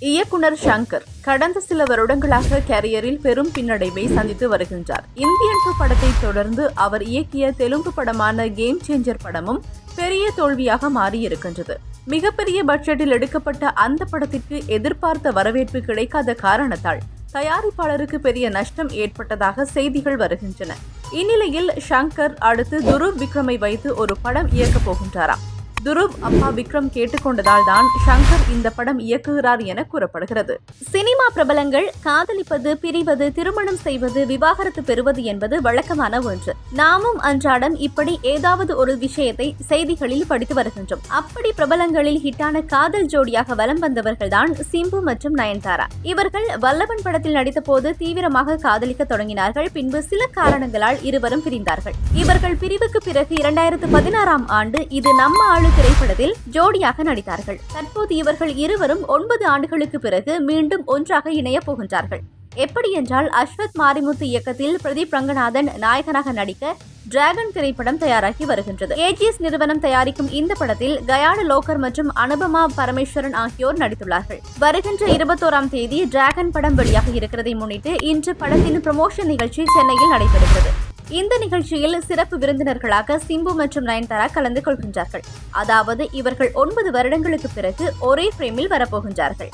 இயக்குனர் ஷங்கர் கடந்த சில வருடங்களாக கேரியரில் பெரும் பின்னடைவை சந்தித்து வருகின்றார். இந்தியன் டூ படத்தை தொடர்ந்து அவர் இயக்கிய தெலுங்கு படமான கேம் சேஞ்சர் படமும் பெரிய தோல்வியாக மாறியிருக்கின்றது. மிகப்பெரிய பட்ஜெட்டில் எடுக்கப்பட்ட அந்த படத்திற்கு எதிர்பார்த்த வரவேற்பு கிடைக்காத காரணத்தால் தயாரிப்பாளருக்கு பெரிய நஷ்டம் ஏற்பட்டதாக செய்திகள் வருகின்றன. இந்நிலையில் ஷங்கர் அடுத்து துருவ் விக்ரமை வைத்து ஒரு படம் இயக்கப் போகின்றாராம். துருவ் அப்பா விக்ரம் கேட்டுக்கொண்டதால் தான் ஷங்கர் இந்த படம் இயக்குகிறார் என கூறப்படுகிறது. சினிமா பிரபலங்கள் காதலிப்பது பிரிவது திருமணம் செய்வது விவாகரத்து பெறுவது என்பது வழக்கமான ஒன்று. நாமும் அன்றாடம் இப்படி ஏதாவது ஒரு விஷயத்தை செய்திகளில் படித்து வருகின்றோம். அப்படி பிரபலங்களில் ஹிட்டான காதல் ஜோடியாக வலம் வந்தவர்கள்தான் சிம்பு மற்றும் நயன்தாரா. இவர்கள் வல்லவன் படத்தில் நடித்த போது தீவிரமாக காதலிக்க தொடங்கினார்கள். பின்பு சில காரணங்களால் இருவரும் பிரிந்தார்கள். இவர்கள் பிரிவுக்கு பிறகு இரண்டாயிரத்து பதினாறாம் ஆண்டு இது நம்ம ஆளு திரைப்படத்தில் ஜோடியாக நடித்தார்கள். தற்போது இவர்கள் இருவரும் ஒன்பது ஆண்டுகளுக்கு பிறகு மீண்டும் ஒன்றாக இணைய போகின்றார்கள். எப்படி என்றால் அஸ்வத் மாரிமுத்து இயக்கத்தில் பிரதீப் ரங்கநாதன் நாயகனாக நடிக்க டிராகன் திரைப்படம் தயாராகி வருகின்றது. ஏஜிஎஸ் நிறுவனம் தயாரிக்கும் இந்த படத்தில் கயாடு லோகர் மற்றும் அனுபமா பரமேஸ்வரன் ஆகியோர் நடித்துள்ளார்கள். வருகின்ற இருபத்தோராம் தேதி டிராகன் படம் வெளியாக இருக்கிறதை முன்னிட்டு இன்று படத்தின் ப்ரமோஷன் நிகழ்ச்சி சென்னையில் நடைபெறுகிறது. இந்த நிகழ்ச்சியில் சிறப்பு விருந்தினர்களாக சிம்பு மற்றும் நயன்தாரா கலந்து கொள்கின்றார்கள். அதாவது இவர்கள் ஒன்பது வருடங்களுக்கு பிறகு ஒரே ஃப்ரேமில் வரப்போகின்றார்கள்.